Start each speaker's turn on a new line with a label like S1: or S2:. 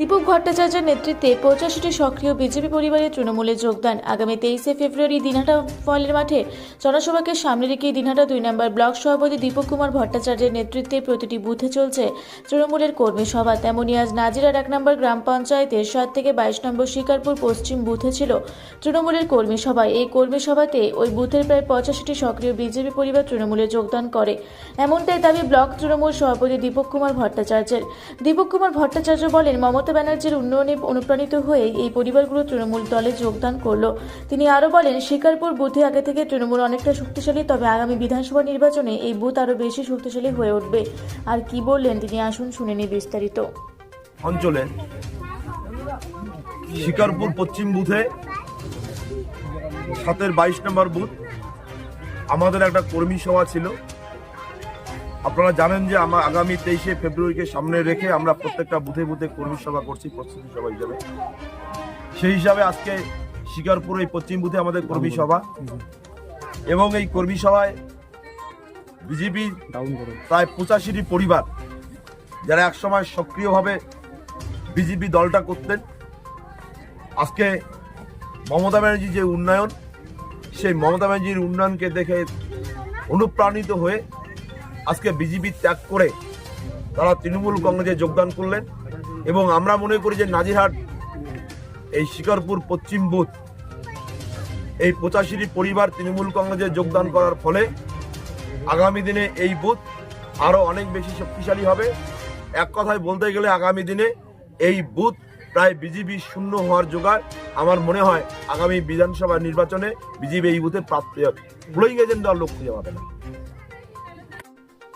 S1: দীপক ভট্টাচার্যের নেতৃত্বে পঁচাশিটি সক্রিয় বিজেপি পরিবারের তৃণমূলে যোগদান। আগামী তেইশে ফেব্রুয়ারি দিনহাটা ফলের মাঠে জনসভাকে সামনে রেখে দিনহাটা দুই নম্বর ব্লক সভাপতি দীপক কুমার ভট্টাচার্যের নেতৃত্বে প্রতিটি বুথে চলছে তৃণমূলের কর্মী সভা। তেমনই আজ নাজিরার এক নম্বর গ্রাম পঞ্চায়েতের সাত থেকে বাইশ নম্বর শিকারপুর পশ্চিম বুথে ছিল তৃণমূলের কর্মী সভা। এই কর্মী সভাতে ওই বুথের প্রায় পঁচাশিটি সক্রিয় বিজেপি পরিবার তৃণমূলে যোগদান করে। এমনটাই দাবি ব্লক তৃণমূল সভাপতি দীপক কুমার ভট্টাচার্যের। দীপক কুমার ভট্টাচার্য বলেন, মমতা ব্যানার্জির উন্নয়নে অনুপ্রাণিত হয়ে এই পরিবারগুলো তৃণমূল দলে যোগদান করল। তিনি আরও বলেন, শিকারপুর বুথে আগে থেকে তৃণমূল অনেকটা শক্তিশালী, তবে আগামী বিধানসভা নির্বাচনে এই বুথ আরও বেশি শক্তিশালী হয়ে উঠবে। আর কি বললেন তিনি আসুন শুনে নিই বিস্তারিত।
S2: অঞ্চলে শিকারপুর পশ্চিম বুথে সাতের বাইশ নম্বর বুথ, আমাদের একটা কর্মী সভা ছিল। আপনারা জানেন যে আমরা আগামী তেইশে ফেব্রুয়ারিকে সামনে রেখে আমরা প্রত্যেকটা বুথে বুথে কর্মী সভা করছি প্রস্তুতি সভা হিসাবে। সেই হিসাবে আজকে শিকারপুর এই পশ্চিম বুথে আমাদের কর্মী সভা। এবং এই কর্মী সভায় বিজেপি প্রায় পঁচাশিটি পরিবার যারা একসময় সক্রিয়ভাবে বিজেপি দলটা করতেন। আজকে মমতা ব্যানার্জির যে উন্নয়ন সেই মমতা ব্যানার্জির উন্নয়নকে দেখে অনুপ্রাণিত হয়ে আজকে বিজেপি ত্যাগ করে তারা তৃণমূল কংগ্রেসে যোগদান করলেন এবং আমরা মনে করি যে নাজিরহাট, এই শিকারপুর পশ্চিম বুথ, এই পঁচাশিটি পরিবার তৃণমূল কংগ্রেসে যোগদান করার ফলে আগামী দিনে এই বুথ আরও অনেক বেশি শক্তিশালী হবে। এক কথায় বলতে গেলে আগামী দিনে এই বুথ প্রায় বিজেপি শূন্য হওয়ার জোগাড় আমার মনে হয় আগামী বিধানসভা নির্বাচনে বিজেপি এই বুথে প্রাপ্তি হবে। পুলিং এজেন্ট দেওয়ার লোক খুঁজে পাবে না।